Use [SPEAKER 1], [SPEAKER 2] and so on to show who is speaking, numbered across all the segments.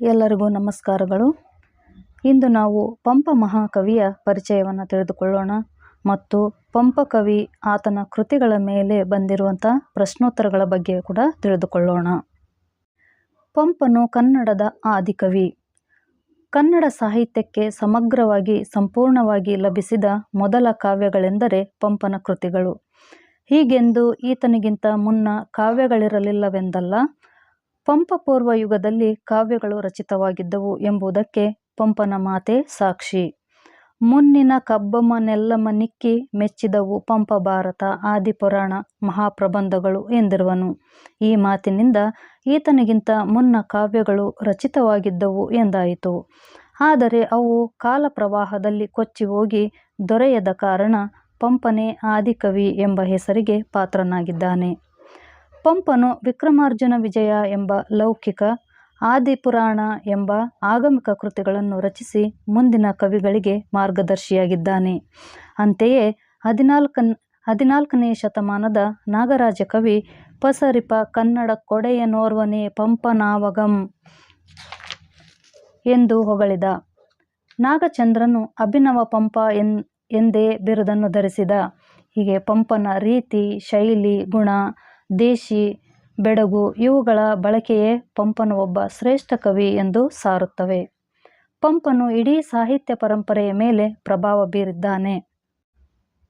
[SPEAKER 1] ಎಲ್ಲರಿಗೂ ನಮಸ್ಕಾರಗಳು. ಇಂದು ನಾವು ಪಂಪ ಮಹಾಕವಿಯ ಪರಿಚಯವನ್ನು ತಿಳಿದುಕೊಳ್ಳೋಣ ಮತ್ತು ಪಂಪ ಕವಿ ಆತನ ಕೃತಿಗಳ ಮೇಲೆ ಬಂದಿರುವಂಥ ಪ್ರಶ್ನೋತ್ತರಗಳ ಬಗ್ಗೆ ಕೂಡ ತಿಳಿದುಕೊಳ್ಳೋಣ. ಪಂಪನು ಕನ್ನಡದ ಆದಿಕವಿ. ಕನ್ನಡ ಸಾಹಿತ್ಯಕ್ಕೆ ಸಮಗ್ರವಾಗಿ, ಸಂಪೂರ್ಣವಾಗಿ ಲಭಿಸಿದ ಮೊದಲ ಕಾವ್ಯಗಳೆಂದರೆ ಪಂಪನ ಕೃತಿಗಳು. ಹೀಗೆಂದು ಈತನಿಗಿಂತ ಮುನ್ನ ಕಾವ್ಯಗಳಿರಲಿಲ್ಲವೆಂದಲ್ಲ ಪಂಪ ಪೂರ್ವ ಯುಗದಲ್ಲಿ ಕಾವ್ಯಗಳು ರಚಿತವಾಗಿದ್ದವು ಎಂಬುದಕ್ಕೆ ಪಂಪನ ಮಾತೆ ಸಾಕ್ಷಿ. ಮುನ್ನಿನ ಕಬ್ಬಮ್ಮನೆಲ್ಲಮ್ಮ ನೆಲ್ಲಮ ನಿಕ್ಕಿ ಮೆಚ್ಚಿದವು ಪಂಪ ಭಾರತ, ಆದಿಪುರಾಣ ಮಹಾಪ್ರಬಂಧಗಳು ಎಂದಿರುವನು. ಈ ಮಾತಿನಿಂದ ಈತನಿಗಿಂತ ಮುನ್ನ ಕಾವ್ಯಗಳು ರಚಿತವಾಗಿದ್ದವು ಎಂದಾಯಿತು. ಆದರೆ ಅವು ಕಾಲ ಪ್ರವಾಹದಲ್ಲಿ ಕೊಚ್ಚಿ ಹೋಗಿ ದೊರೆಯದ ಕಾರಣ ಪಂಪನೇ ಆದಿಕವಿ ಎಂಬ ಹೆಸರಿಗೆ ಪಾತ್ರನಾಗಿದ್ದಾನೆ. ಪಂಪನು ವಿಕ್ರಮಾರ್ಜುನ ವಿಜಯ ಎಂಬ ಲೌಕಿಕ ಆದಿಪುರಾಣ ಎಂಬ ಆಗಮಿಕ ಕೃತಿಗಳನ್ನು ರಚಿಸಿ ಮುಂದಿನ ಕವಿಗಳಿಗೆ ಮಾರ್ಗದರ್ಶಿಯಾಗಿದ್ದಾನೆ. ಅಂತೆಯೇ ಹದಿನಾಲ್ಕನ್, ಹದಿನಾಲ್ಕನೇ ಶತಮಾನದ ನಾಗರಾಜ ಕವಿ ಪಸರಿಪ ಕನ್ನಡ ಕೊಡೆಯನೋರ್ವನೇ ಪಂಪನಾವಗಂ ಎಂದು ಹೊಗಳಿದ. ನಾಗಚಂದ್ರನು ಅಭಿನವ ಪಂಪ ಎನ್, ಎಂದೇ ಬಿರುದನ್ನು ಧರಿಸಿದ. ಹೀಗೆ ಪಂಪನ ರೀತಿ, ಶೈಲಿ, ಗುಣ ದೇಶಿ, ಬೆಡಗು ಇವುಗಳ ಬಳಕೆಯೇ ಪಂಪನು ಒಬ್ಬ ಶ್ರೇಷ್ಠ ಕವಿ ಎಂದು ಸಾರುತ್ತವೆ. ಪಂಪನು ಇಡೀ ಸಾಹಿತ್ಯ ಪರಂಪರೆಯ ಮೇಲೆ ಪ್ರಭಾವ ಬೀರಿದ್ದಾನೆ.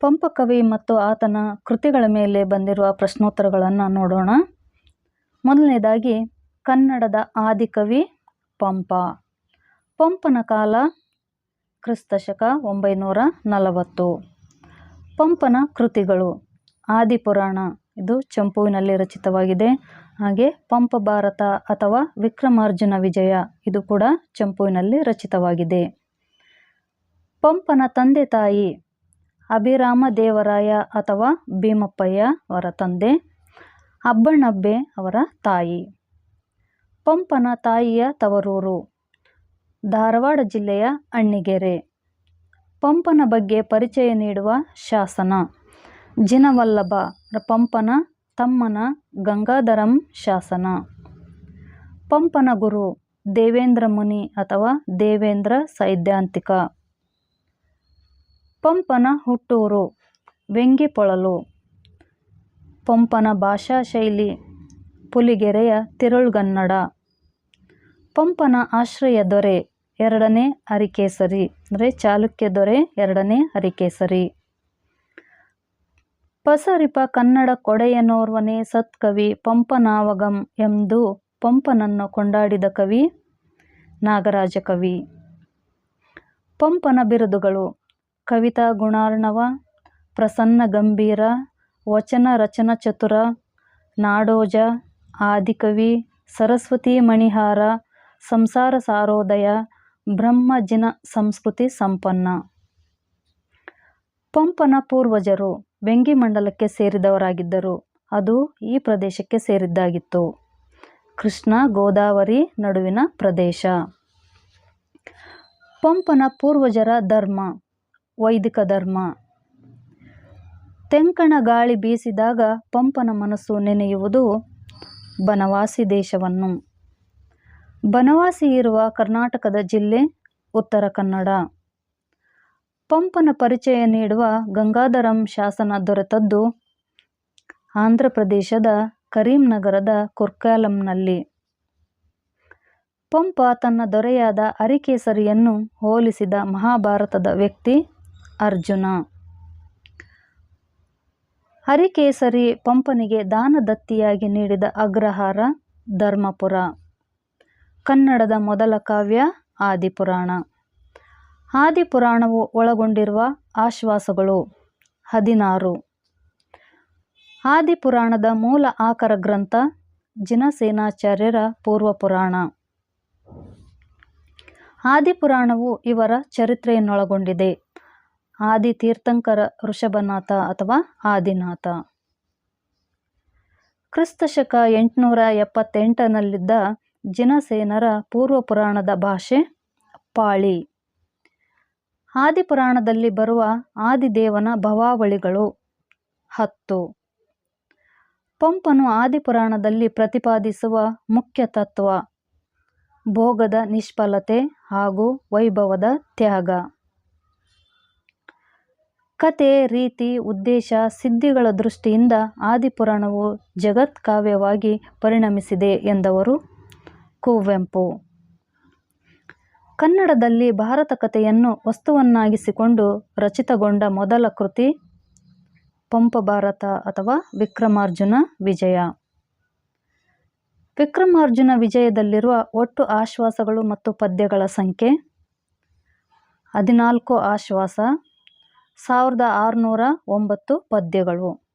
[SPEAKER 1] ಪಂಪ ಕವಿ ಮತ್ತು ಆತನ ಕೃತಿಗಳ ಮೇಲೆ ಬಂದಿರುವ ಪ್ರಶ್ನೋತ್ತರಗಳನ್ನು ನೋಡೋಣ. ಮೊದಲನೇದಾಗಿ, ಕನ್ನಡದ ಆದಿಕವಿ ಪಂಪ. ಪಂಪನ ಕಾಲ ಕ್ರಿಸ್ತಶಕ ಒಂಬೈನೂರ ನಲವತ್ತು. ಪಂಪನ ಕೃತಿಗಳು, ಆದಿಪುರಾಣ ಇದು ಚಂಪುವಿನಲ್ಲಿ ರಚಿತವಾಗಿದೆ. ಹಾಗೆ ಪಂಪ ಭಾರತ ಅಥವಾ ವಿಕ್ರಮಾರ್ಜುನ ವಿಜಯ ಇದು ಕೂಡ ಚಂಪುವಿನಲ್ಲಿ ರಚಿತವಾಗಿದೆ. ಪಂಪನ ತಂದೆ ತಾಯಿ ಅಭಿರಾಮ ದೇವರಾಯ ಅಥವಾ ಭೀಮಪ್ಪಯ್ಯ ಅವರ ತಂದೆ ಅಬ್ಬಣ್ಣಬ್ಬೆ ಅವರ ತಾಯಿ. ಪಂಪನ ತಾಯಿಯ ತವರೂರು ಧಾರವಾಡ ಜಿಲ್ಲೆಯ ಅಣ್ಣಿಗೆರೆ. ಪಂಪನ ಬಗ್ಗೆ ಪರಿಚಯ ನೀಡುವ ಶಾಸನ. ಜಿನವಲ್ಲಭ ಪಂಪನ ತಮ್ಮನ ಗಂಗಾಧರಂ ಶಾಸನ. ಪಂಪನ ಗುರು ದೇವೇಂದ್ರ ಮುನಿ ಅಥವಾ ದೇವೇಂದ್ರ ಸೈದ್ಧಾಂತಿಕ. ಪಂಪನ ಹುಟ್ಟೂರು ವೆಂಗಿಪೊಳಲು. ಪಂಪನ ಭಾಷಾ ಶೈಲಿ ಪುಲಿಗೆರೆಯ ತಿರುಳ್ಗನ್ನಡ. ಪಂಪನ ಆಶ್ರಯ ದೊರೆ ಎರಡನೇ ಅರಿಕೇಸರಿ ಅಂದರೆ ಚಾಲುಕ್ಯ ದೊರೆ ಎರಡನೇ ಅರಿಕೇಸರಿ ಪಸರಿಪ ಕನ್ನಡ ಕೊಡೆಯನೋರ್ವನೇ ಸತ್ಕವಿ ಪಂಪನಾವಗಂ ಎಂದು ಪಂಪನನ್ನು ಕೊಂಡಾಡಿದ ಕವಿ ನಾಗರಾಜ ಕವಿ. ಪಂಪನ ಬಿರುದುಗಳು ಕವಿತಾ ಗುಣಾರ್ಣವ, ಪ್ರಸನ್ನ ಗಂಭೀರ, ವಚನ ರಚನ ಚತುರ, ನಾಡೋಜ, ಆದಿಕವಿ, ಸರಸ್ವತಿ ಮಣಿಹಾರ, ಸಂಸಾರ ಸಾರೋದಯ ಬ್ರಹ್ಮಜಿನ ಸಂಸ್ಕೃತಿ ಸಂಪನ್ನ. ಪಂಪನ ಪೂರ್ವಜರು ವೆಂಗಿ ಮಂಡಲಕ್ಕೆ ಸೇರಿದವರಾಗಿದ್ದರು. ಅದು ಈ ಪ್ರದೇಶಕ್ಕೆ ಸೇರಿದ್ದಾಗಿತ್ತು. ಕೃಷ್ಣ ಗೋದಾವರಿ ನಡುವಿನ ಪ್ರದೇಶ. ಪಂಪನ ಪೂರ್ವಜರ ಧರ್ಮ, ವೈದಿಕ ಧರ್ಮ. ತೆಂಕಣ ಗಾಳಿ ಬೀಸಿದಾಗ ಪಂಪನ ಮನಸ್ಸು ನೆನೆಯುವುದು ಬನವಾಸಿ ದೇಶವನ್ನು. ಬನವಾಸಿ ಇರುವ ಕರ್ನಾಟಕದ ಜಿಲ್ಲೆ ಉತ್ತರ ಕನ್ನಡ. ಪಂಪನ ಪರಿಚಯ ನೀಡುವ ಗಂಗಾಧರಂ ಶಾಸನ ದೊರೆತದ್ದು ಆಂಧ್ರ ಪ್ರದೇಶದ ಕರೀಂನಗರದ ಕುರ್ಕಾಲಂನಲ್ಲಿ. ಪಂಪ ತನ್ನ ದೊರೆಯಾದ ಅರಿಕೇಸರಿಯನ್ನು ಹೋಲಿಸಿದ ಮಹಾಭಾರತದ ವ್ಯಕ್ತಿ ಅರ್ಜುನ. ಹರಿಕೇಸರಿ ಪಂಪನಿಗೆ ದಾನದತ್ತಿಯಾಗಿ ನೀಡಿದ ಅಗ್ರಹಾರ ಧರ್ಮಪುರ. ಕನ್ನಡದ ಮೊದಲ ಕಾವ್ಯ ಆದಿಪುರಾಣ. ಆದಿಪುರಾಣವು ಒಳಗೊಂಡಿರುವ ಆಶ್ವಾಸಗಳು. ಹದಿನಾರು. ಆದಿಪುರಾಣದ ಮೂಲ ಆಕರ ಗ್ರಂಥ ಜಿನಸೇನಾಚಾರ್ಯರ ಪೂರ್ವಪುರಾಣ. ಆದಿಪುರಾಣವು ಇವರ ಚರಿತ್ರೆಯನ್ನೊಳಗೊಂಡಿದೆ. ಆದಿ ತೀರ್ಥಂಕರ ಋಷಭನಾಥ ಅಥವಾ ಆದಿನಾಥ. ಕ್ರಿಸ್ತಶಕ ಎಂಟುನೂರ ಎಪ್ಪತ್ತೆಂಟನಲ್ಲಿದ್ದ ಜಿನಸೇನರ ಪೂರ್ವಪುರಾಣದ ಭಾಷೆ ಪಾಳಿ. ಆದಿಪುರಾಣದಲ್ಲಿ ಬರುವ ಆದಿದೇವನ ಭವಾವಳಿಗಳು ಹತ್ತು. ಪಂಪನು ಆದಿಪುರಾಣದಲ್ಲಿ ಪ್ರತಿಪಾದಿಸುವ ಮುಖ್ಯ ತತ್ವ, ಭೋಗದ ನಿಷ್ಫಲತೆ ಹಾಗೂ ವೈಭವದ ತ್ಯಾಗ. ಕತೆ, ರೀತಿ, ಉದ್ದೇಶ, ಸಿದ್ಧಿಗಳ ದೃಷ್ಟಿಯಿಂದ ಆದಿಪುರಾಣವು ಜಗತ್ ಕಾವ್ಯವಾಗಿ ಪರಿಣಮಿಸಿದೆ ಎಂದವರು ಕುವೆಂಪು. ಕನ್ನಡದಲ್ಲಿ ಭಾರತ ಕಥೆಯನ್ನು ವಸ್ತುವನ್ನಾಗಿಸಿಕೊಂಡು ರಚಿತಗೊಂಡ ಮೊದಲ ಕೃತಿ ಪಂಪ ಭಾರತ ಅಥವಾ ವಿಕ್ರಮಾರ್ಜುನ ವಿಜಯ. ವಿಕ್ರಮಾರ್ಜುನ ವಿಜಯದಲ್ಲಿರುವ ಒಟ್ಟು ಆಶ್ವಾಸಗಳು ಮತ್ತು ಪದ್ಯಗಳ ಸಂಖ್ಯೆ ಹದಿನಾಲ್ಕು ಆಶ್ವಾಸ, ಸಾವಿರದ ಆರುನೂರ ಒಂಬತ್ತು ಪದ್ಯಗಳು.